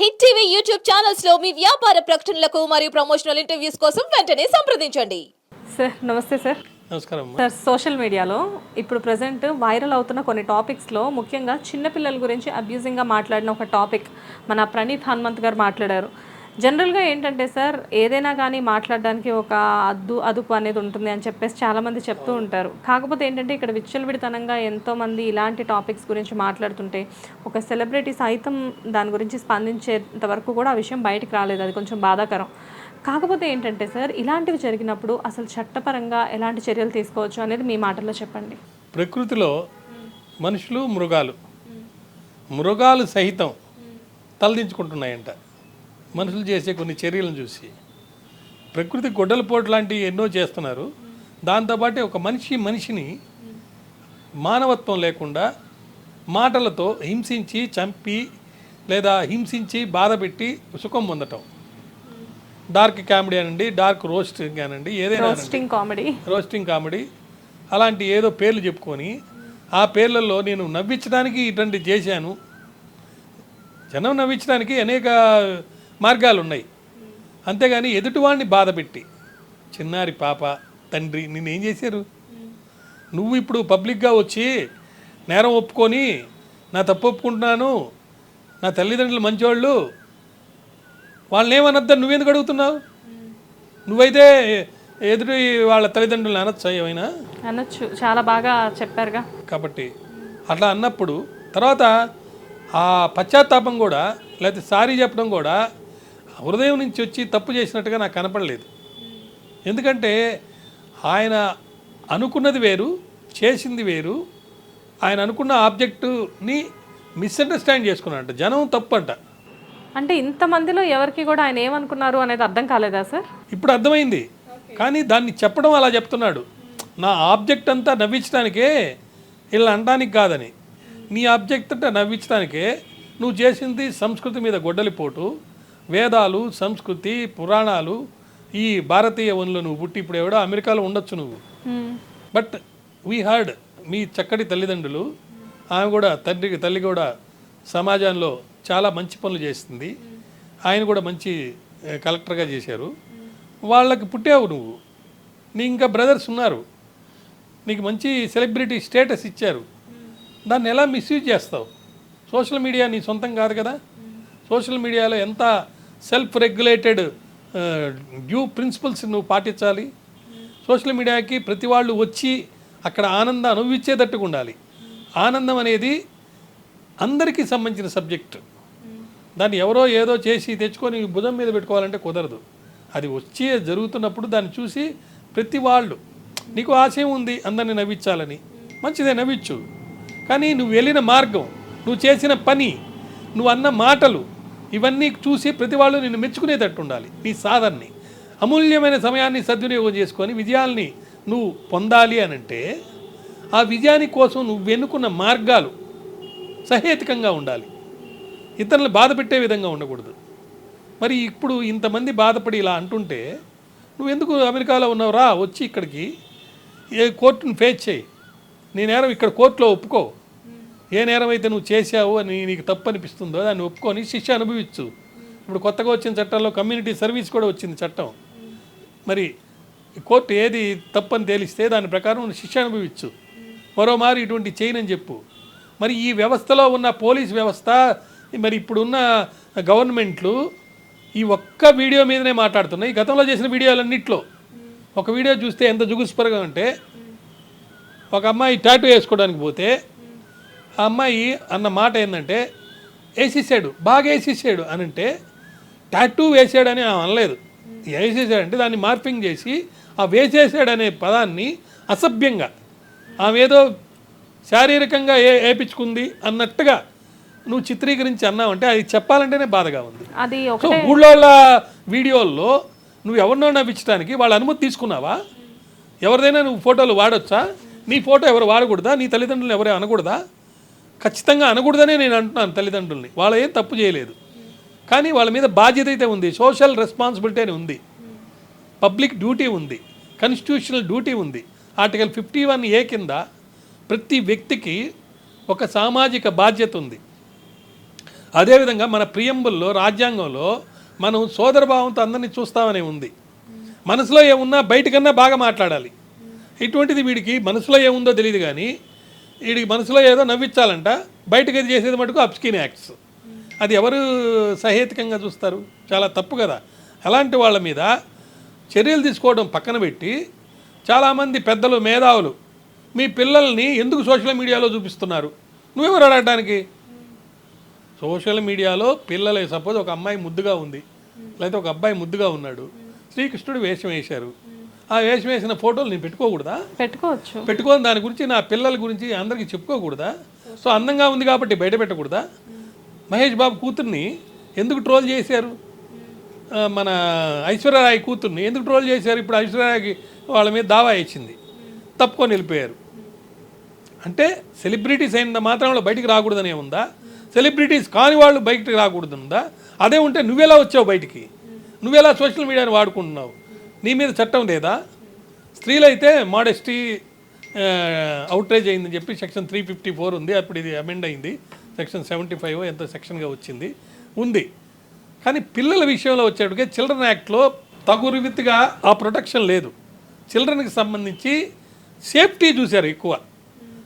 Hit TV YouTube ఛానల్స్లో మీ వ్యాపార ప్రకటనలకు మరియు ప్రమోషనల్ ఇంటర్వ్యూస్ కోసం వెంటనే సంప్రదించండి. సార్ నమస్తే సార్. నమస్కారం. సార్ సోషల్ మీడియాలో ఇప్పుడు ప్రజెంట్ వైరల్ అవుతున్న కొన్ని టాపిక్స్లో ముఖ్యంగా చిన్నపిల్లల గురించి అబ్యూజింగ్గా మాట్లాడిన ఒక టాపిక్ మన ప్రణీత్ హనుమంత్ గారు మాట్లాడారు. జనరల్గా ఏంటంటే సార్ ఏదైనా కానీ మాట్లాడడానికి ఒక అద్దు అదుపు అనేది ఉంటుంది అని చెప్పేసి చాలామంది చెప్తూ ఉంటారు. కాకపోతే ఏంటంటే ఇక్కడ విచ్చలవిడితనంగా ఎంతోమంది ఇలాంటి టాపిక్స్ గురించి మాట్లాడుతుంటే ఒక సెలబ్రిటీ సైతం దాని గురించి స్పందించేంత వరకు కూడా ఆ విషయం బయటకు రాలేదు. అది కొంచెం బాధాకరం. కాకపోతే ఏంటంటే సార్ ఇలాంటివి జరిగినప్పుడు అసలు చట్టపరంగా ఎలాంటి చర్యలు తీసుకోవచ్చు అనేది మీ మాటల్లో చెప్పండి. ప్రకృతిలో మనుషులు మృగాలు. మృగాలు సహితం తలదించుకుంటున్నాయంట. మనుషులు చేసే కొన్ని చర్యలను చూసి. ప్రకృతి గొడ్డలపోటు లాంటివి ఎన్నో చేస్తున్నారు. దాంతోపాటు ఒక మనిషి మనిషిని మానవత్వం లేకుండా మాటలతో హింసించి చంపి లేదా హింసించి బాధపెట్టి సుఖం పొందటం. డార్క్ కామెడీ అనండి డార్క్ రోస్టింగ్ అనండి ఏదైనా. Roasting comedy. Roasting comedy. అలాంటి ఏదో పేర్లు చెప్పుకొని ఆ పేర్లలో నేను నవ్వించడానికి ఇటువంటి చేశాను. జనం నవ్వించడానికి అనేక మార్గాలు ఉన్నాయి అంతేగాని ఎదుటివాడిని బాధపెట్టి చిన్నారి పాప తండ్రి నిన్ను చేశారు? నువ్వు ఇప్పుడు పబ్లిక్గా వచ్చి నేరం ఒప్పుకొని నా తప్పు ఒప్పుకుంటున్నాను నా తల్లిదండ్రులు మంచివాళ్ళు వాళ్ళని ఏమనొద్దని నువ్వెందుకు అడుగుతున్నావు? నువ్వైతే ఎదుటి వాళ్ళ తల్లిదండ్రులను అనొచ్చా ఏమైనా? అనొచ్చు. చాలా బాగా చెప్పారుగా. కాబట్టి అట్లా అన్నప్పుడు తర్వాత ఆ పశ్చాత్తాపం కూడా లేకపోతే సారీ చెప్పడం కూడా హృదయం నుంచి వచ్చి తప్పు చేసినట్టుగా నాకు కనపడలేదు. ఎందుకంటే ఆయన అనుకున్నది వేరు చేసింది వేరు. ఆయన అనుకున్న ఆబ్జెక్టుని మిస్అండర్స్టాండ్ చేసుకున్నాడంట. జనం తప్పు అంట అంటే ఇంతమందిలో ఎవరికి కూడా ఆయన ఏమనుకున్నారు అనేది అర్థం కాలేదా సార్? ఇప్పుడు అర్థమైంది. కానీ దాన్ని చెప్పడం అలా చెప్తున్నాడు. నా ఆబ్జెక్ట్ అంతా నవ్వించడానికే ఇలా అనడానికి కాదని. నీ ఆబ్జెక్ట్ అంతా నవ్వించడానికే నువ్వు చేసింది సంస్కృతి మీద గొడ్డలిపోటు. వేదాలు సంస్కృతి పురాణాలు ఈ భారతీయ వనులు నువ్వు పుట్టి ఇప్పుడు ఎవడో అమెరికాలో ఉండొచ్చు నువ్వు. బట్ వీ హర్డ్ మీ చక్కటి తల్లిదండ్రులు. ఆమె కూడా తండ్రికి తల్లి కూడా సమాజంలో చాలా మంచి పనులు చేస్తుంది ఆయన కూడా మంచి కలెక్టర్గా చేశారు. వాళ్ళకి పుట్టావు నువ్వు. నీ ఇంకా బ్రదర్స్ ఉన్నారు. నీకు మంచి సెలబ్రిటీ స్టేటస్ ఇచ్చారు. దాన్ని ఎలా మిస్యూజ్ చేస్తావు? సోషల్ మీడియా నీ సొంతం కాదు కదా? సోషల్ మీడియాలో ఎంత సెల్ఫ్ రెగ్యులేటెడ్ డ్యూ ప్రిన్సిపల్స్ నువ్వు పాటించాలి. సోషల్ మీడియాకి ప్రతి వాళ్ళు వచ్చి అక్కడ ఆనందం అనుభవించేటట్టుగా ఉండాలి. ఆనందం అనేది అందరికీ సంబంధించిన సబ్జెక్ట్. దాన్ని ఎవరో ఏదో చేసి తెచ్చుకొని భుజం మీద పెట్టుకోవాలంటే కుదరదు. అది వచ్చి జరుగుతున్నప్పుడు దాన్ని చూసి ప్రతి వాళ్ళు నీకు ఆశయం ఉంది అందరిని నవ్వించాలని. మంచిదే నవ్వించు. కానీ నువ్వు వెళ్ళిన మార్గం నువ్వు చేసిన పని నువ్వు అన్న మాటలు ఇవన్నీ చూసి ప్రతి వాళ్ళు నిన్ను మెచ్చుకునేటట్టు ఉండాలి. నీ సాధనని. అమూల్యమైన సమయాన్ని సద్వినియోగం చేసుకొని విజయాల్ని నువ్వు పొందాలి అని అంటే ఆ విజయాని కోసం నువ్వు వెనుకున్న మార్గాలు సహేతుకంగా ఉండాలి. ఇతరులు బాధ పెట్టే విధంగా ఉండకూడదు. మరి ఇప్పుడు ఇంతమంది బాధపడి ఇలా అంటుంటే నువ్వు ఎందుకు అమెరికాలో ఉన్నావు రా వచ్చి ఇక్కడికి ఏ కోర్టును ఫేస్ చేయి. నేనేరం ఇక్కడ కోర్టులో ఒప్పుకో. ఏ నేరం అయితే నువ్వు చేశావు అని నీకు తప్పు అనిపిస్తుందో దాన్ని ఒప్పుకొని శిక్ష అనుభవించు. ఇప్పుడు కొత్తగా వచ్చిన చట్టాల్లో కమ్యూనిటీ సర్వీస్ కూడా వచ్చింది చట్టం. మరి కోర్టు ఏది తప్పని తేలిస్తే దాని ప్రకారం నువ్వు శిక్ష అనుభవించు. మరోమారు ఇటువంటి చేయనని చెప్పు. మరి ఈ వ్యవస్థలో ఉన్న పోలీస్ వ్యవస్థ మరి ఇప్పుడున్న గవర్నమెంట్లు ఈ ఒక్క వీడియో మీదనే మాట్లాడుతున్నాయి. గతంలో చేసిన వీడియోలన్నిట్లో ఒక వీడియో చూస్తే ఎంత జుగుస్పరగా అంటే ఒక అమ్మాయి టాటూ వేసుకోవడానికి పోతే ఆ అమ్మాయి అన్న మాట ఏంటంటే వేసేసాడు బాగా వేసేసాడు అని అంటే టాటూ వేసాడని ఆమె అనలేదు. వేసేసాడంటే దాన్ని మార్పింగ్ చేసి ఆ వేసేసాడనే పదాన్ని అసభ్యంగా ఆమె ఏదో శారీరకంగా ఏ వేపించుకుంది అన్నట్టుగా నువ్వు చిత్రీకరించి అన్నావంటే అది చెప్పాలంటేనే బాధగా ఉంది. సో ఊళ్ళోళ్ళ వీడియోల్లో నువ్వు ఎవరినో నవ్వించడానికి వాళ్ళ అనుమతి తీసుకున్నావా? ఎవరిదైనా నువ్వు ఫోటోలు వాడొచ్చా? నీ ఫోటో ఎవరు వాడకూడదా? నీ తల్లిదండ్రులు ఎవరే అనకూడదా? ఖచ్చితంగా అనకూడదనే నేను అంటున్నాను తల్లిదండ్రుల్ని. వాళ్ళ ఏం తప్పు చేయలేదు. కానీ వాళ్ళ మీద బాధ్యత అయితే ఉంది. సోషల్ రెస్పాన్సిబిలిటీ అని ఉంది. పబ్లిక్ డ్యూటీ ఉంది. కాన్స్టిట్యూషనల్ డ్యూటీ ఉంది. ఆర్టికల్ ఫిఫ్టీ వన్ ఏ కింద ప్రతి వ్యక్తికి ఒక సామాజిక బాధ్యత ఉంది. అదేవిధంగా మన ప్రియంబుల్లో రాజ్యాంగంలో మనం సోదరభావంతో అందరినీ చూస్తామనే ఉంది. మనసులో ఏమున్నా బయటకన్నా బాగా మాట్లాడాలి. ఇటువంటిది వీడికి మనసులో ఏముందో తెలియదు కానీ వీడికి మనసులో ఏదో నవ్వించాలంట బయటకు అది చేసేది మటుకు అప్స్కిన్ యాక్ట్స్. అది ఎవరు సహేతుకంగా చూస్తారు? చాలా తప్పు కదా. అలాంటి వాళ్ళ మీద చర్యలు తీసుకోవడం పక్కన పెట్టి చాలామంది పెద్దలు మేధావులు మీ పిల్లల్ని ఎందుకు సోషల్ మీడియాలో చూపిస్తున్నారు? నువ్వెవరు అడగడానికి సోషల్ మీడియాలో పిల్లలు సపోజ్ ఒక అమ్మాయి ముద్దుగా ఉంది లేకపోతే ఒక అబ్బాయి ముద్దుగా ఉన్నాడు శ్రీకృష్ణుడు వేషం వేశారు. ఆ వేషం వేసిన ఫోటోలు నేను పెట్టుకోకూడదా? పెట్టుకోవచ్చు. పెట్టుకొని దాని గురించి నా పిల్లల గురించి అందరికీ చెప్పుకోకూడదా? సో అందంగా ఉంది కాబట్టి బయట పెట్టకూడదా? మహేష్ బాబు కూతుర్ని ఎందుకు ట్రోల్ చేశారు? మన ఐశ్వర్యరాయ్ కూతుర్ని ఎందుకు ట్రోల్ చేశారు? ఇప్పుడు ఐశ్వర్యరాయ్కి వాళ్ళ మీద దావా ఇచ్చింది తప్పుకొని వెళ్ళిపోయారు. అంటే సెలబ్రిటీస్ అయిన మాత్రంలో బయటికి రాకూడదనే ఉందా? సెలబ్రిటీస్ కాని వాళ్ళు బయటికి రాకూడదుందా? అదే ఉంటే నువ్వెలా వచ్చావు బయటికి? నువ్వెలా సోషల్ మీడియాని వాడుకుంటున్నావు? నీ మీద చట్టం లేదా? స్త్రీలైతే మోడెస్టీ అవుట్రేజ్ అయిందని చెప్పి సెక్షన్ త్రీ ఫిఫ్టీ ఫోర్ ఉంది. అప్పుడు ఇది అమెండ్ అయింది. సెక్షన్ సెవెంటీ ఫైవ్ ఎంత సెక్షన్గా వచ్చింది. ఉంది. కానీ పిల్లల విషయంలో వచ్చేటికే చిల్డ్రన్ యాక్ట్లో తగు రీతిగా ఆ ప్రొటెక్షన్ లేదు. చిల్డ్రన్కి సంబంధించి సేఫ్టీ చూశారు ఎక్కువ.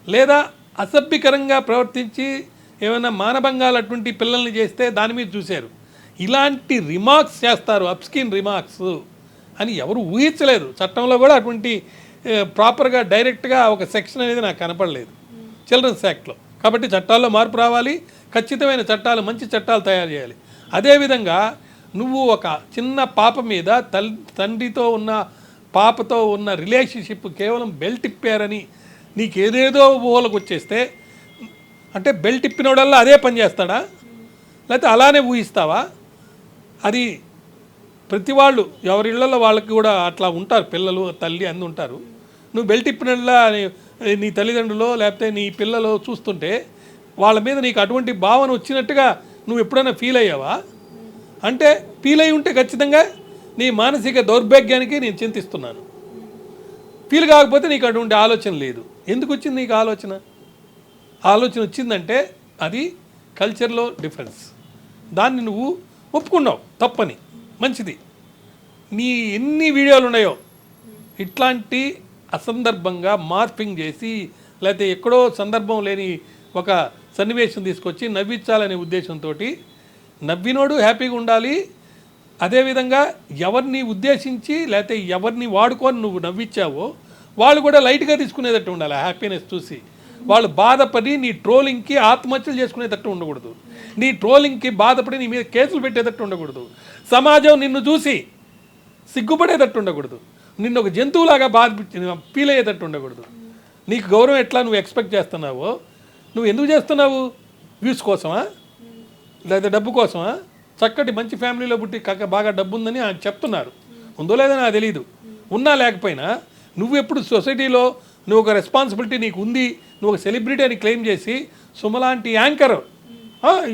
లేదా అసభ్యకరంగా ప్రవర్తించి ఏమైనా మానభంగాలు అటువంటి పిల్లల్ని చేస్తే దాని మీద చూశారు. ఇలాంటి రిమార్క్స్ చేస్తారు. అప్స్కిన్ రిమార్క్స్ అని ఎవరు ఊహించలేదు. చట్టంలో కూడా అటువంటి ప్రాపర్గా డైరెక్ట్గా ఒక సెక్షన్ అనేది నాకు కనపడలేదు. చిల్డ్రన్స్ యాక్ట్లో. కాబట్టి చట్టాల్లో మార్పు రావాలి. ఖచ్చితమైన చట్టాలు మంచి చట్టాలు తయారు చేయాలి. అదేవిధంగా నువ్వు ఒక చిన్న పాప మీద తల్ తండ్రితో ఉన్న పాపతో ఉన్న రిలేషన్షిప్ కేవలం బెల్ట్ ఇప్పారని నీకు ఏదేదో ఊహలకు వచ్చేస్తే అంటే బెల్ట్ ఇప్పినోడల్లా అదే పని చేస్తాడా? లేకపోతే అలానే ఊహిస్తావా? అది ప్రతి వాళ్ళు ఎవరి ఇళ్ళలో వాళ్ళకి కూడా అట్లా ఉంటారు పిల్లలు తల్లి అన్నీ ఉంటారు. నువ్వు బెల్ట్ నీ- నీ తల్లిదండ్రులు లేకపోతే నీ పిల్లలు చూస్తుంటే వాళ్ళ మీద నీకు అటువంటి భావన వచ్చినట్టుగా నువ్వు ఎప్పుడైనా ఫీల్ అయ్యావా? అంటే ఫీల్ అయి ఉంటే ఖచ్చితంగా నీ మానసిక దౌర్భాగ్యానికి నేను చింతిస్తున్నాను. ఫీల్ కాకపోతే నీకు అటువంటి ఆలోచన లేదు. ఎందుకు వచ్చింది నీకు ఆలోచన? ఆలోచన వచ్చిందంటే అది కల్చర్లో డిఫరెన్స్ దాన్ని నువ్వు ఒప్పుకున్నావు తప్పని. మంచిది. నీ ఎన్ని వీడియోలు ఉన్నాయో ఇట్లాంటి అసందర్భంగా మార్పింగ్ చేసి లేకపోతే ఎక్కడో సందర్భం లేని ఒక సన్నివేశం తీసుకొచ్చి నవ్వించాలనే ఉద్దేశంతో నవ్వినోడు హ్యాపీగా ఉండాలి. అదేవిధంగా ఎవరిని ఉద్దేశించి లేకపోతే ఎవరిని వాడుకొని నువ్వు నవ్వించావో వాళ్ళు కూడా లైట్గా తీసుకునేటట్టు ఉండాలి హ్యాపీనెస్ చూసి. వాళ్ళు బాధపడి నీ ట్రోలింగ్కి ఆత్మహత్యలు చేసుకునేటట్టు ఉండకూడదు. నీ ట్రోలింగ్కి బాధపడి నీ మీద కేసులు పెట్టేటట్టు ఉండకూడదు. సమాజం నిన్ను చూసి సిగ్గుపడేటట్టు ఉండకూడదు. నిన్ను ఒక జంతువులాగా బాధ ఫీల్ అయ్యేటట్టు ఉండకూడదు. నీకు గౌరవం ఎట్లా నువ్వు ఎక్స్పెక్ట్ చేస్తున్నావో నువ్వు ఎందుకు చేస్తున్నావు? వ్యూస్ కోసమా? లేదా డబ్బు కోసమా? చక్కటి మంచి ఫ్యామిలీలో పుట్టి కాక బాగా డబ్బు ఉందని ఆయన చెప్తున్నారు. ఉందో లేదో నాకు తెలియదు ఉన్నా లేకపోయినా నువ్వు ఎప్పుడు సొసైటీలో నువ్వు ఒక రెస్పాన్సిబిలిటీ నీకు ఉంది నువ్వు ఒక సెలబ్రిటీ అని క్లెయిమ్ చేసి సుమలాంటి యాంకర్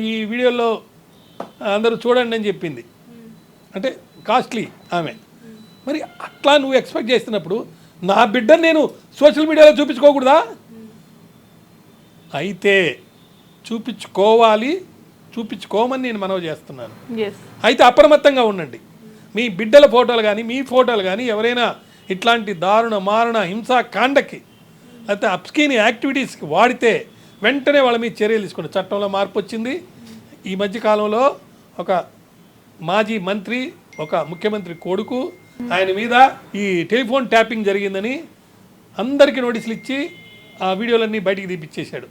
ఈ వీడియోలో అందరూ చూడండి అని చెప్పింది. అంటే కాస్ట్లీ ఆమె. మరి అట్లా నువ్వు ఎక్స్పెక్ట్ చేస్తున్నప్పుడు నా బిడ్డను నేను సోషల్ మీడియాలో చూపించుకోకూడదా? అయితే చూపించుకోవాలి చూపించుకోమని నేను మనవి చేస్తున్నాను. అయితే అప్రమత్తంగా ఉండండి. మీ బిడ్డల ఫోటోలు కానీ మీ ఫోటోలు కానీ ఎవరైనా ఇట్లాంటి దారుణ మారణ హింసా కాండకి లేకపోతే అప్స్కీని యాక్టివిటీస్కి వాడితే వెంటనే వాళ్ళ మీద చర్యలు తీసుకోండి. చట్టంలో మార్పు వచ్చింది. ఈ మధ్యకాలంలో ఒక మాజీ మంత్రి ఒక ముఖ్యమంత్రి కొడుకు ఆయన మీద ఈ టెలిఫోన్ ట్యాపింగ్ జరిగిందని అందరికీ నోటీసులు ఇచ్చి ఆ వీడియోలన్నీ బయటికి తీపిచ్చేశాడు.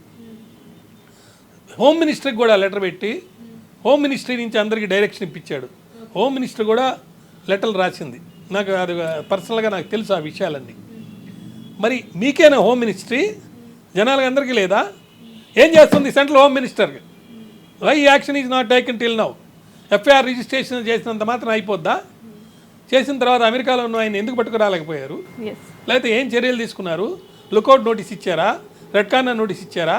హోమ్ మినిస్టర్కి కూడా లెటర్ పెట్టి హోమ్ మినిస్ట్రీ నుంచి అందరికీ డైరెక్షన్ ఇప్పించాడు. హోమ్ మినిస్టర్ కూడా లెటర్లు రాసింది. నాకు అది పర్సనల్గా నాకు తెలుసు ఆ విషయాలన్నీ. మరి మీకేనా హోమ్ మినిస్ట్రీ? జనాలకు అందరికీ లేదా? ఏం చేస్తుంది central home minister why action is not taken till now? FIR registration చేసినంత మాత్రం అయిపోద్దా? చేసిన తర్వాత అమెరికాలో ఉన్న ఆయన ఎందుకు పట్టుకురాలేకపోయారు? లేకపోతే ఏం చర్యలు తీసుకున్నారు? లుకౌట్ నోటీస్ ఇచ్చారా? రెడ్ కార్నర్ నోటీస్ ఇచ్చారా?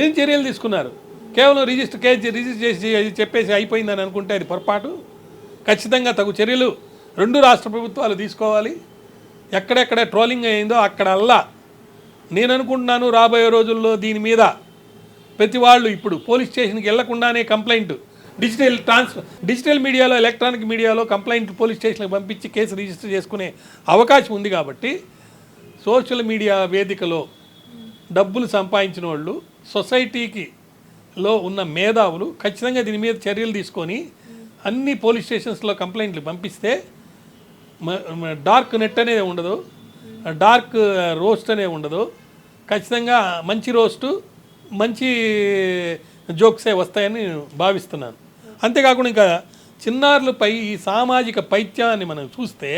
ఏం చర్యలు తీసుకున్నారు? కేవలం రిజిస్టర్ కేసు రిజిస్టర్ చేసి చెప్పేసి అయిపోయిందని అనుకుంటే అది పొరపాటు? ఖచ్చితంగా తగు చర్యలు రెండు రాష్ట్ర ప్రభుత్వాలు తీసుకోవాలి. ఎక్కడెక్కడ ట్రోలింగ్ అయిందో అక్కడల్లా నేను అనుకుంటున్నాను రాబోయే రోజుల్లో దీని మీద ప్రతి వాళ్ళు ఇప్పుడు పోలీస్ స్టేషన్కి వెళ్ళకుండానే కంప్లైంట్ డిజిటల్ ట్రాన్స్ఫర్ డిజిటల్ మీడియాలో ఎలక్ట్రానిక్ మీడియాలో కంప్లైంట్ పోలీస్ స్టేషన్కి పంపించి కేసు రిజిస్టర్ చేసుకునే అవకాశం ఉంది కాబట్టి సోషల్ మీడియా వేదికలో డబ్బులు సంపాదించిన వాళ్ళు సొసైటీకి లో ఉన్న మేధావులు ఖచ్చితంగా దీని మీద చర్యలు తీసుకొని అన్ని పోలీస్ స్టేషన్స్లో కంప్లైంట్లు పంపిస్తే డార్క్ నెట్ అనేది ఉండదు. డార్క్ రోస్ట్ అనేది ఉండదు. ఖచ్చితంగా మంచి రోస్టు మంచి జోక్సే వస్తాయని నేను భావిస్తున్నాను. అంతేకాకుండా ఇంకా చిన్నారులపై ఈ సామాజిక పైత్యాన్ని మనం చూస్తే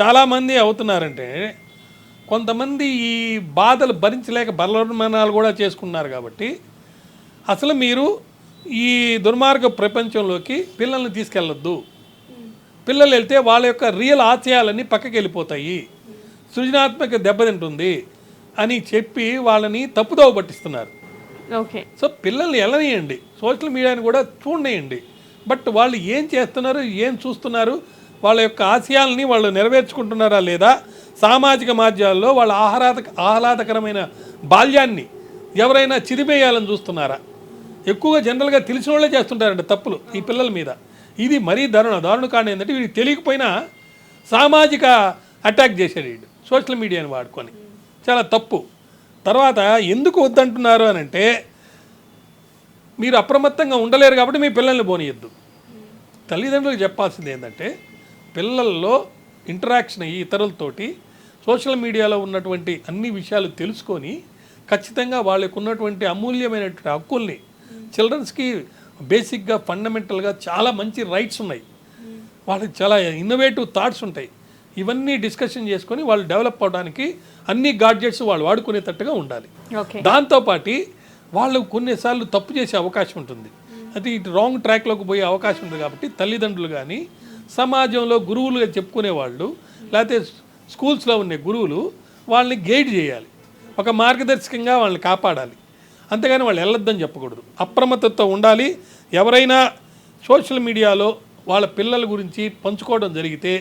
చాలామంది అవుతున్నారంటే కొంతమంది ఈ బాధలు భరించలేక బలవన్మనాలు కూడా చేసుకున్నారు కాబట్టి అసలు మీరు ఈ దుర్మార్గ ప్రపంచంలోకి పిల్లల్ని తీసుకెళ్ళొద్దు. పిల్లలు వెళ్తే వాళ్ళ యొక్క రియల్ ఆశయాలన్నీ పక్కకి వెళ్ళిపోతాయి సృజనాత్మక దెబ్బతింటుంది అని చెప్పి వాళ్ళని తప్పుదోవ పట్టిస్తున్నారు. ఓకే. సో పిల్లల్ని వెళ్ళనియండి సోషల్ మీడియాని కూడా చూడనియండి. బట్ వాళ్ళు ఏం చేస్తున్నారు ఏం చూస్తున్నారు వాళ్ళ యొక్క ఆశయాల్ని వాళ్ళు నెరవేర్చుకుంటున్నారా లేదా సామాజిక మాధ్యాల్లో వాళ్ళ ఆహ్లాద ఆహ్లాదకరమైన బాల్యాన్ని ఎవరైనా చిరిమేయాలని చూస్తున్నారా? ఎక్కువగా జనరల్గా తెలిసిన వాళ్ళే చేస్తుంటారంట తప్పులు ఈ పిల్లల మీద. ఇది మరీ దారుణ దారుణ కారణం ఏంటంటే వీడికి తెలియకపోయినా సామాజిక అటాక్ చేశాడు వీడు. సోషల్ మీడియాని వాడుకొని. చాలా తప్పు. తర్వాత ఎందుకు వద్దంటున్నారు అని అంటే మీరు అప్రమత్తంగా ఉండలేరు కాబట్టి మీ పిల్లల్ని పోనీయద్దు. తల్లిదండ్రులకు చెప్పాల్సింది ఏంటంటే పిల్లల్లో ఇంటరాక్షన్ అయ్యి ఇతరులతోటి సోషల్ మీడియాలో ఉన్నటువంటి అన్ని విషయాలు తెలుసుకొని ఖచ్చితంగా వాళ్ళకు ఉన్నటువంటి అమూల్యమైనటువంటి హక్కుల్ని చిల్డ్రన్స్కి బేసిక్గా ఫండమెంటల్గా చాలా మంచి రైట్స్ ఉన్నాయి. వాళ్ళకి చాలా ఇన్నోవేటివ్ థాట్స్ ఉంటాయి. ఇవన్నీ డిస్కషన్ చేసుకొని వాళ్ళు డెవలప్ అవడానికి అన్ని గాడ్జెట్స్ వాళ్ళు వాడుకునేటట్టుగా ఉండాలి. దాంతోపాటు వాళ్ళు కొన్నిసార్లు తప్పు చేసే అవకాశం ఉంటుంది. అది ఇటు రాంగ్ ట్రాక్లోకి పోయే అవకాశం ఉంటుంది కాబట్టి తల్లిదండ్రులు కానీ సమాజంలో గురువులుగా చెప్పుకునే వాళ్ళు లేకపోతే స్కూల్స్లో ఉండే గురువులు వాళ్ళని గైడ్ చేయాలి. ఒక మార్గదర్శకంగా వాళ్ళని కాపాడాలి. అంతేగాని వాళ్ళు వెళ్ళొద్దని చెప్పకూడదు. అప్రమత్తతో ఉండాలి. ఎవరైనా సోషల్ మీడియాలో వాళ్ళ పిల్లల గురించి పంచుకోవడం జరిగితే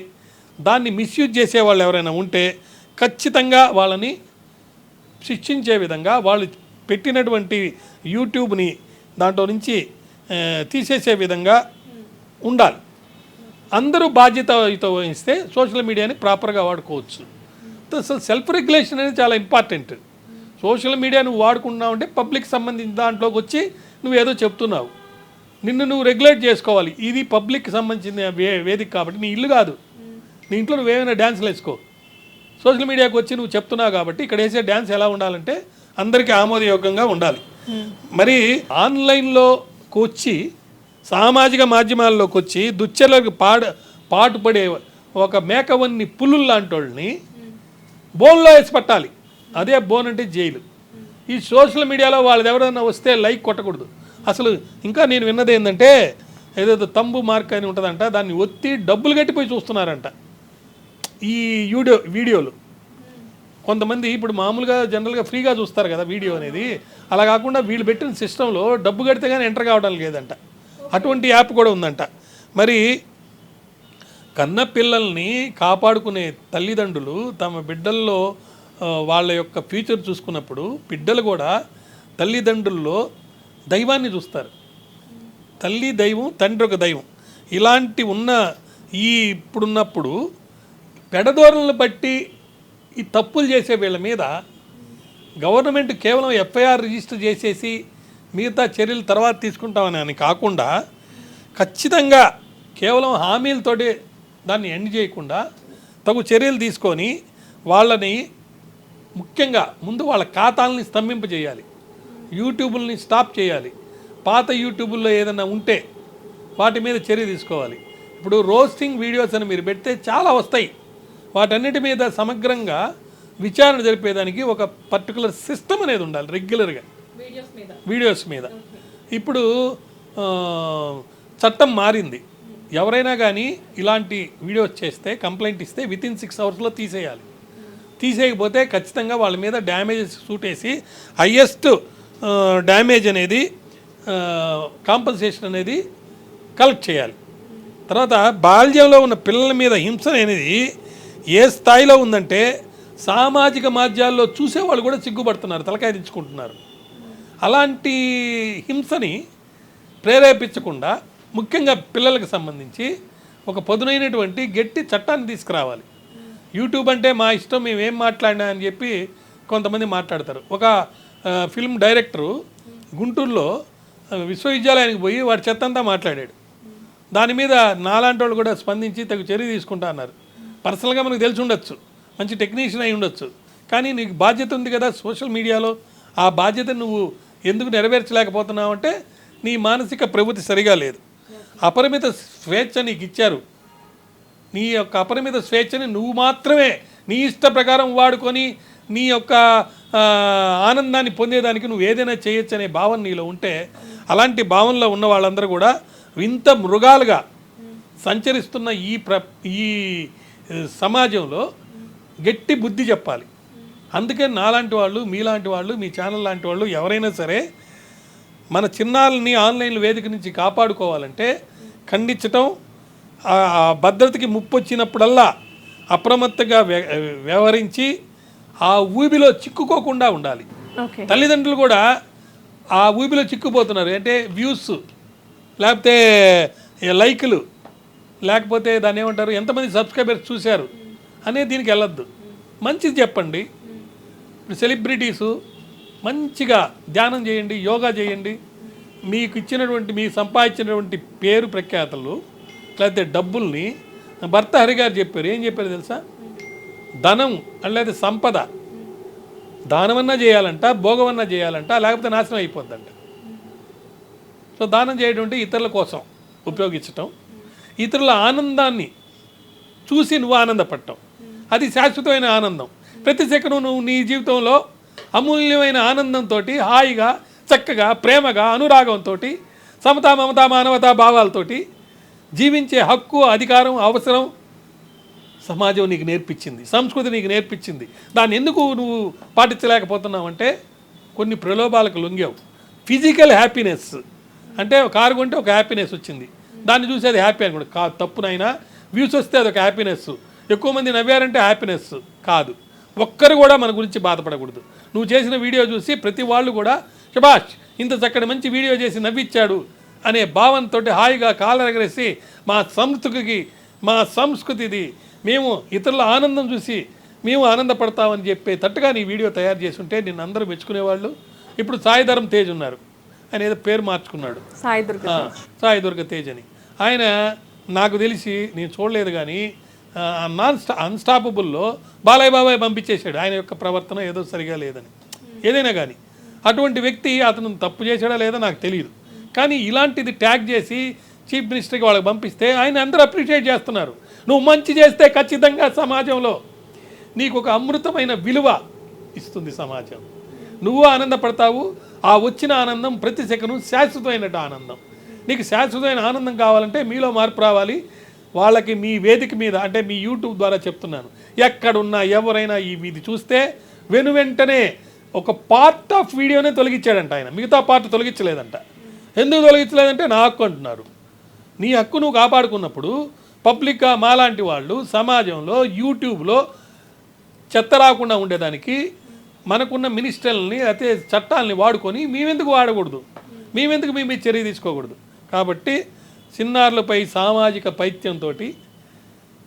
దాన్ని మిస్యూజ్ చేసే వాళ్ళు ఎవరైనా ఉంటే ఖచ్చితంగా వాళ్ళని శిక్షించే విధంగా వాళ్ళు పెట్టినటువంటి యూట్యూబ్ని దాంట్లో నుంచి తీసేసే విధంగా ఉండాలి. అందరూ బాధ్యత వహిస్తే సోషల్ మీడియాని ప్రాపర్గా వాడుకోవచ్చు. అసలు సెల్ఫ్ రెగ్యులేషన్ అనేది చాలా ఇంపార్టెంట్. సోషల్ మీడియా నువ్వు వాడుకుంటున్నావు అంటే పబ్లిక్ సంబంధించిన దాంట్లోకి వచ్చి నువ్వు ఏదో చెప్తున్నావు. నిన్ను నువ్వు రెగ్యులేట్ చేసుకోవాలి. ఇది పబ్లిక్ సంబంధించిన వే వేదిక కాబట్టి నీ ఇల్లు కాదు. నీ ఇంట్లో నువ్వేమైనా డ్యాన్స్లు వేసుకో. సోషల్ మీడియాకి వచ్చి నువ్వు చెప్తున్నావు కాబట్టి ఇక్కడ వేసే డ్యాన్స్ ఎలా ఉండాలంటే అందరికీ ఆమోదయోగ్యంగా ఉండాలి. మరి ఆన్లైన్లోకి వచ్చి సామాజిక మాధ్యమాల్లోకి వచ్చి దుశ్చర్లకు పాడ పాటుపడే ఒక మేకవన్ని పులులు లాంటి వాళ్ళని బోన్లో వేసి పట్టాలి. అదే బోన్ అంటే జైలు. ఈ సోషల్ మీడియాలో వాళ్ళది ఎవరైనా వస్తే లైక్ కొట్టకూడదు. అసలు ఇంకా నేను విన్నది ఏంటంటే ఏదేదో తంబు మార్క్ అని ఉంటుందంట దాన్ని ఒత్తి డబ్బులు కట్టిపోయి చూస్తున్నారంట. ఈ వీడియో వీడియోలు. కొంతమంది ఇప్పుడు మామూలుగా జనరల్గా ఫ్రీగా చూస్తారు కదా వీడియో అనేది. అలా కాకుండా వీళ్ళు పెట్టిన సిస్టంలో డబ్బు కడితే కానీ ఎంటర్ కావడం లేదంట. అటువంటి యాప్ కూడా ఉందంట. మరి కన్న పిల్లల్ని కాపాడుకునే తల్లిదండ్రులు తమ బిడ్డల్లో వాళ్ళ యొక్క ఫ్యూచర్ చూసుకున్నప్పుడు బిడ్డలు కూడా తల్లిదండ్రుల్లో దైవాన్ని చూస్తారు. తల్లి దైవం తండ్రి ఒక దైవం. ఇలాంటి ఉన్న ఈ ఇప్పుడున్నప్పుడు పెడదోరలను బట్టి ఈ తప్పులు చేసే వీళ్ళ మీద గవర్నమెంట్ కేవలం ఎఫ్ఐఆర్ రిజిస్టర్ చేసేసి మిగతా చర్యలు తర్వాత తీసుకుంటామని అని కాకుండా ఖచ్చితంగా కేవలం హామీలతోటి దాన్ని ఎండ్ చేయకుండా తగు చర్యలు తీసుకొని వాళ్ళని ముఖ్యంగా ముందు వాళ్ళ ఖాతాలని స్తంభింపజేయాలి. యూట్యూబుల్ని స్టాప్ చేయాలి. పాత యూట్యూబుల్లో ఏదైనా ఉంటే వాటి మీద చర్య తీసుకోవాలి. ఇప్పుడు రోస్టింగ్ వీడియోస్ అని మీరు పెడితే చాలా వస్తాయి. వాటన్నిటి మీద సమగ్రంగా విచారణ జరిపేదానికి ఒక పర్టికులర్ సిస్టమ్ అనేది ఉండాలి రెగ్యులర్గా. వీడియోస్ మీద. ఇప్పుడు చట్టం మారింది. ఎవరైనా కానీ ఇలాంటి వీడియోస్ చేస్తే కంప్లైంట్ ఇస్తే విత్ ఇన్ సిక్స్ అవర్స్లో తీసేయాలి. తీసేయకపోతే ఖచ్చితంగా వాళ్ళ మీద డ్యామేజెస్ సూట్ వేసి హయ్యెస్ట్ డ్యామేజ్ అనేది కాంపన్సేషన్ అనేది కలెక్ట్ చేయాలి. తర్వాత బాల్యంలో ఉన్న పిల్లల మీద హింస అనేది ఏ స్థాయిలో ఉందంటే సామాజిక మాధ్యాల్లో చూసేవాళ్ళు కూడా సిగ్గుపడుతున్నారు తలకాయ దించుకుంటున్నారు. అలాంటి హింసని ప్రేరేపించకుండా ముఖ్యంగా పిల్లలకు సంబంధించి ఒక పదునైనటువంటి గట్టి చట్టాన్ని తీసుకురావాలి. యూట్యూబ్ అంటే మా ఇష్టం మేము ఏం మాట్లాడినా అని చెప్పి కొంతమంది మాట్లాడతారు. ఒక ఫిల్మ్ డైరెక్టరు గుంటూరులో విశ్వవిద్యాలయానికి పోయి వాడి చెత్తంతా మాట్లాడాడు. దాని మీద నాలాంటి వాళ్ళు కూడా స్పందించి తగు చర్య తీసుకుంటా అన్నారు. పర్సనల్గా మనకు తెలిసి ఉండొచ్చు మంచి టెక్నీషియన్ అయి ఉండొచ్చు. కానీ నీకు బాధ్యత ఉంది కదా సోషల్ మీడియాలో ఆ బాధ్యత నువ్వు ఎందుకు నెరవేర్చలేకపోతున్నావు అంటే నీ మానసిక ప్రవృత్తి సరిగా లేదు. అపరిమిత స్వేచ్ఛ నీకు ఇచ్చారు. నీ యొక్క అపరిమిత స్వేచ్ఛని నువ్వు మాత్రమే నీ ఇష్ట ప్రకారం వాడుకొని నీ యొక్క ఆనందాన్ని పొందేదానికి నువ్వు ఏదైనా చేయొచ్చు అనే భావన నీలో ఉంటే అలాంటి భావనలో ఉన్న వాళ్ళందరూ కూడా వింత మృగాలుగా సంచరిస్తున్న ఈ ప్ర ఈ సమాజంలో గట్టి బుద్ధి చెప్పాలి. అందుకే నాలాంటి వాళ్ళు మీలాంటి వాళ్ళు మీ ఛానల్ లాంటి వాళ్ళు ఎవరైనా సరే మన చిన్నాలని ఆన్లైన్ వేదిక నుంచి కాపాడుకోవాలంటే ఖండించటం ఆ భద్రతకి ముప్పు వచ్చినప్పుడల్లా అప్రమత్తంగా వ్య- వ్యవహరించి ఆ ఊబిలో చిక్కుకోకుండా ఉండాలి. తల్లిదండ్రులు కూడా ఆ ఊబిలో చిక్కుపోతున్నారు. అంటే వ్యూస్ లేకపోతే లైకులు లేకపోతే దాన్ని ఏమంటారు ఎంతమంది సబ్స్క్రైబర్స్ చూశారు అనేది దీనికి వెళ్ళొద్దు. మంచిది చెప్పండి. ఇప్పుడు సెలబ్రిటీసు మంచిగా ధ్యానం చేయండి యోగా చేయండి. మీకు ఇచ్చినటువంటి మీ సంపాదించినటువంటి పేరు ప్రఖ్యాతలు లేకపోతే డబ్బుల్ని భర్త హరి గారు చెప్పారు. ఏం చెప్పారు తెలుసా? ధనం లేదా సంపద. దానమన్నా చేయాలంట భోగమన్నా చేయాలంట లేకపోతే నాశనం అయిపోద్దంట. సో దానం చేయడం అంటే ఇతరుల కోసం ఉపయోగించటం ఇతరుల ఆనందాన్ని చూసి నువ్వు ఆనందపడటం. అది శాశ్వతమైన ఆనందం. ప్రతి సెకండ్ నువ్వు నీ జీవితంలో అమూల్యమైన ఆనందంతో హాయిగా చక్కగా ప్రేమగా అనురాగంతో సమతా మమత మానవతా భావాలతోటి జీవించే హక్కు అధికారం అవసరం సమాజం నీకు నేర్పించింది సంస్కృతి నీకు నేర్పించింది. దాన్ని ఎందుకు నువ్వు పాటించలేకపోతున్నావు అంటే కొన్ని ప్రలోభాలకు లొంగావు. ఫిజికల్ హ్యాపీనెస్ అంటే ఒక కారు కొంటే ఒక హ్యాపీనెస్ వచ్చింది. దాన్ని చూసి అది హ్యాపీ అనుకోండి. కాదు తప్పునైనా వ్యూస్ వస్తే అదొక హ్యాపీనెస్ ఎక్కువ మంది నవ్వారంటే హ్యాపీనెస్ కాదు. ఒక్కరు కూడా మన గురించి బాధపడకూడదు. నువ్వు చేసిన వీడియో చూసి ప్రతి వాళ్ళు కూడా శభాష్ ఇంత చక్కటి మంచి వీడియో చేసి నవ్విచ్చాడు. అనే భావంతో హాయిగా కాలరగరేసి మా సంస్కృతికి మా సంస్కృతిది మేము ఇతరుల ఆనందం చూసి మేము ఆనందపడతామని చెప్పే తట్టుగా నీ వీడియో తయారు చేసి ఉంటే నిన్ను అందరూ మెచ్చుకునేవాళ్ళు. ఇప్పుడు సాయిధరం తేజ్ ఉన్నారు. ఆయన ఏదో పేరు మార్చుకున్నాడు. సాయి దుర్గ ఆ, సాయి దుర్గ తేజ్ అని. ఆయన నాకు తెలిసి నేను చూడలేదు కానీ నాన్ స్టా అన్స్టాపబుల్లో బాలయ్య బాబాయ్ పంపించేశాడు. ఆయన యొక్క ప్రవర్తన ఏదో సరిగా లేదని. ఏదైనా కానీ. అటువంటి వ్యక్తి అతను తప్పు చేశాడా లేదో నాకు తెలియదు కానీ ఇలాంటిది ట్యాగ్ చేసి చీఫ్ మినిస్టర్కి వాళ్ళకి పంపిస్తే ఆయన అందరూ అప్రిషియేట్ చేస్తున్నారు. నువ్వు మంచి చేస్తే ఖచ్చితంగా సమాజంలో నీకు ఒక అమృతమైన విలువ ఇస్తుంది సమాజం. నువ్వు ఆనందపడతావు ఆ వచ్చిన ఆనందం ప్రతి సెకను శాశ్వతమైన ఆనందం. నీకు శాశ్వతమైన ఆనందం కావాలంటే మీలో మార్పు రావాలి. వాళ్ళకి మీ వేదిక మీద అంటే మీ యూట్యూబ్ ద్వారా చెప్తున్నాను. ఎక్కడున్నా ఎవరైనా ఈ ఇది చూస్తే వెను వెంటనే ఒక పార్ట్ ఆఫ్ వీడియోనే తొలగించాడంట ఆయన. మిగతా పార్ట్ తొలగించలేదంట. ఎందుకు తొలగించలేదంటే నా హక్కు అంటున్నారు. నీ హక్కు నువ్వు కాపాడుకున్నప్పుడు పబ్లిక్గా మాలాంటి వాళ్ళు సమాజంలో యూట్యూబ్లో చెత్త రాకుండా ఉండేదానికి మనకున్న మినిస్టర్లని అయితే చట్టాలని వాడుకొని మేమెందుకు వాడకూడదు? మేమెందుకు మీ చర్య తీసుకోకూడదు? కాబట్టి చిన్నారులపై సామాజిక పైత్యంతో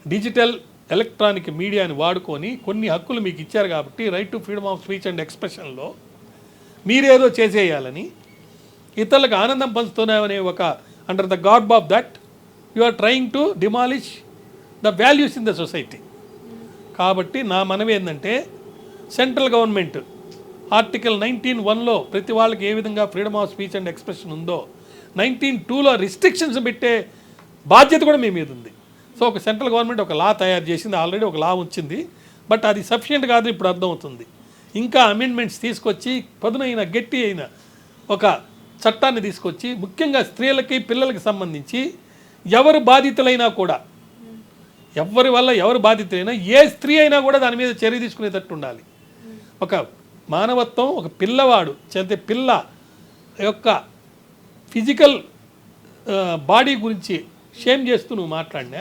డిజిటల్ ఎలక్ట్రానిక్ మీడియాని వాడుకొని కొన్ని హక్కులు మీకు ఇచ్చారు కాబట్టి right to freedom of speech and ఎక్స్ప్రెషన్లో మీరేదో చేసేయాలని ఇతరులకు ఆనందం పంచుతున్నామనే ఒక under the god of that you are trying to demolish the values in the society కాబట్టి నా మనవి ఏంటంటే సెంట్రల్ గవర్నమెంట్ ఆర్టికల్ నైన్టీన్ వన్లో ప్రతి వాళ్ళకి ఏ విధంగా freedom of speech and expression ఉందో నైన్టీన్ టూలో రిస్ట్రిక్షన్స్ పెట్టే బాధ్యత కూడా మీ మీద ఉంది. సో ఒక సెంట్రల్ గవర్నమెంట్ ఒక లా తయారు చేసింది ఆల్రెడీ ఒక లా వచ్చింది బట్ అది సఫిషియెంట్ కాదు ఇప్పుడు అర్థమవుతుంది. ఇంకా అమెండ్మెంట్స్ తీసుకొచ్చి పదునైన గట్టి అయిన ఒక చట్టాన్ని తీసుకొచ్చి ముఖ్యంగా స్త్రీలకి పిల్లలకి సంబంధించి ఎవరు బాధితులైనా కూడా ఎవరి వల్ల ఎవరు బాధితులైనా ఏ స్త్రీ అయినా కూడా దాని మీద చర్య తీసుకునేటట్టు ఉండాలి. ఒక మానవత్వం ఒక పిల్లవాడు అంటే పిల్ల యొక్క ఫిజికల్ బాడీ గురించి షేమ్ చేస్తూ నువ్వు మాట్లాడినా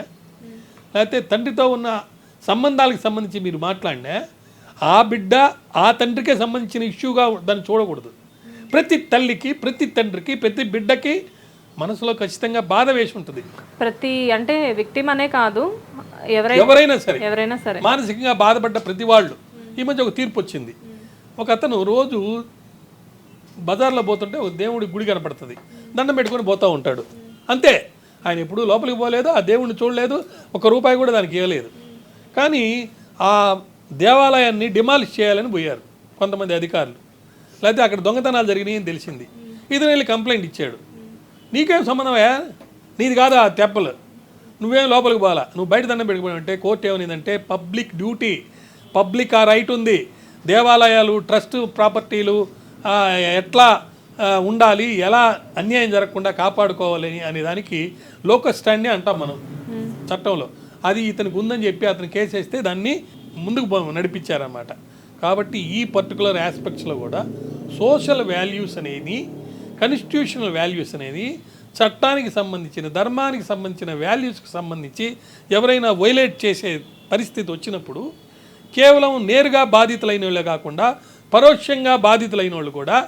లేకపోతే తండ్రితో ఉన్న సంబంధాలకు సంబంధించి మీరు మాట్లాడినా ఆ బిడ్డ ఆ తండ్రికే సంబంధించిన ఇష్యూగా దాన్ని చూడకూడదు. ప్రతి తల్లికి ప్రతి తండ్రికి ప్రతి బిడ్డకి మనసులో ఖచ్చితంగా బాధ వేసి ఉంటుంది. ప్రతి అంటే విక్టిమ్ అనే కాదు ఎవరైనా ఎవరైనా సరే. ఎవరైనా సరే. మానసికంగా బాధపడ్డ ప్రతి వాళ్ళు ఈ మధ్య ఒక తీర్పు వచ్చింది. ఒక అతను రోజు బజార్లో పోతుంటే ఒక దేవుడి గుడి కనపడుతుంది. దండం పెట్టుకొని పోతూ ఉంటాడు. అంతే. ఆయన ఎప్పుడూ లోపలికి పోలేదు ఆ దేవుడిని చూడలేదు ఒక రూపాయి కూడా దానికి ఇవ్వలేదు. కానీ ఆ దేవాలయాన్ని డిమాలిష్ చేయాలని పోయారు కొంతమంది అధికారులు. లేకపోతే అక్కడ దొంగతనాలు జరిగినాయి అని తెలిసింది. ఇతను వెళ్ళి కంప్లైంట్ ఇచ్చాడు. నీకేం సంబంధమయ్యా నీది కాదా ఆ తెప్పలు? నువ్వేం లోపలికి పోవాలా? నువ్వు బయట దండం పెట్టుకోవాలంటే కోర్టు ఏమనిందంటే పబ్లిక్ డ్యూటీ పబ్లిక్ ఆ రైట్ ఉంది. దేవాలయాలు ట్రస్ట్ ప్రాపర్టీలు ఎట్లా ఉండాలి ఎలా అన్యాయం జరగకుండా కాపాడుకోవాలని అనే దానికి లోకల్ స్టాండే అంటాం మనం చట్టంలో. అది ఇతనికి ఉందని చెప్పి అతను కేసు వేస్తే దాన్ని ముందుకు నడిపించారన్నమాట. కాబట్టి ఈ పర్టికులర్ ఆస్పెక్ట్స్లో కూడా సోషల్ వాల్యూస్ అనేది కాన్స్టిట్యూషనల్ వాల్యూస్ అనేది చట్టానికి సంబంధించిన ధర్మానికి సంబంధించిన వాల్యూస్కి సంబంధించి ఎవరైనా వైలేట్ చేసే పరిస్థితి వచ్చినప్పుడు కేవలం నేరుగా బాధితులైన వాళ్ళే కాకుండా పరోక్షంగా బాధితులైన వాళ్ళు కూడా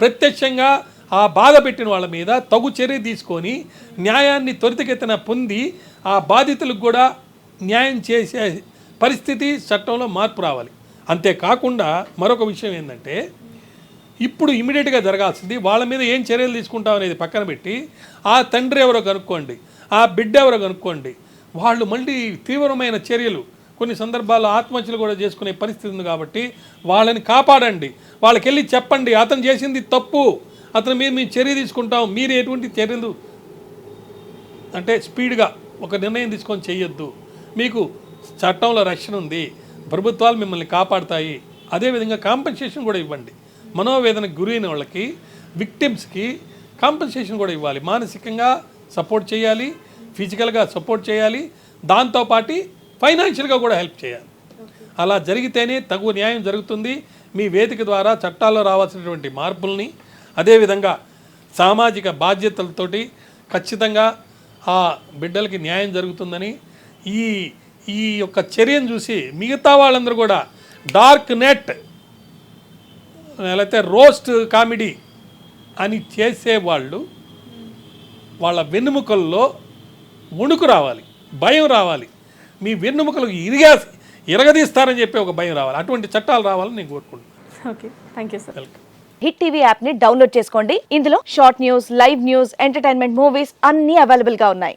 ప్రత్యక్షంగా ఆ బాధ పెట్టిన వాళ్ళ మీద తగు చర్య తీసుకొని న్యాయాన్ని త్వరితగతిన పొంది ఆ బాధితులకు కూడా న్యాయం చేసే పరిస్థితి చట్టంలో మార్పు రావాలి. అంతేకాకుండా మరొక విషయం ఏంటంటే ఇప్పుడు ఇమీడియట్గా జరగాల్సింది వాళ్ళ మీద ఏం చర్యలు తీసుకుంటాం అనేది పక్కన పెట్టి ఆ తండ్రి ఎవరో కనుక్కోండి ఆ బిడ్డ ఎవరో కనుక్కోండి వాళ్ళు మళ్ళీ తీవ్రమైన చర్యలు కొన్ని సందర్భాల్లో ఆత్మహత్యలు కూడా చేసుకునే పరిస్థితి ఉంది కాబట్టి వాళ్ళని కాపాడండి. వాళ్ళకి వెళ్ళి చెప్పండి అతను చేసింది తప్పు అతని మీద మేము చర్య తీసుకుంటాం మీరు ఎటువంటి చర్యలు అంటే స్పీడ్గా ఒక నిర్ణయం తీసుకొని చేయొద్దు. మీకు చట్టంలో రక్షణ ఉంది ప్రభుత్వాలు మిమ్మల్ని కాపాడుతాయి. అదేవిధంగా కాంపెన్సేషన్ కూడా ఇవ్వండి. మనోవేదనకు గురైన వాళ్ళకి విక్టిమ్స్కి కాంపెన్సేషన్ కూడా ఇవ్వాలి. మానసికంగా సపోర్ట్ చేయాలి ఫిజికల్గా సపోర్ట్ చేయాలి దాంతోపాటు ఫైనాన్షియల్గా కూడా హెల్ప్ చేయాలి. అలా జరిగితేనే తగు న్యాయం జరుగుతుంది. మీ వేదిక ద్వారా చట్టాల్లో రావాల్సినటువంటి మార్పుల్ని అదేవిధంగా సామాజిక బాధ్యతలతోటి ఖచ్చితంగా ఆ బిడ్డలకి న్యాయం జరుగుతుందని ఈ ఈ యొక్క చర్యను చూసి మిగతా వాళ్ళందరూ కూడా డార్క్ నెట్ లేకపోతే రోస్ట్ కామెడీ అని చేసేవాళ్ళు వాళ్ళ వెన్నుముకల్లో వణుకు రావాలి భయం రావాలి. మీ వెన్నుముకలకు ఇరిగా ఇరగదీస్తారని చెప్పి ఒక భయం రావాలి. అటువంటి చట్టాలు రావాలని నేను కోరుకుంటున్నాను. Okay thank you sir. Welcome. Hit TV యాప్ని డౌన్లోడ్ చేసుకోండి. ఇందులో short news live news entertainment movies అన్ని అవైలబుల్గా ఉన్నాయి.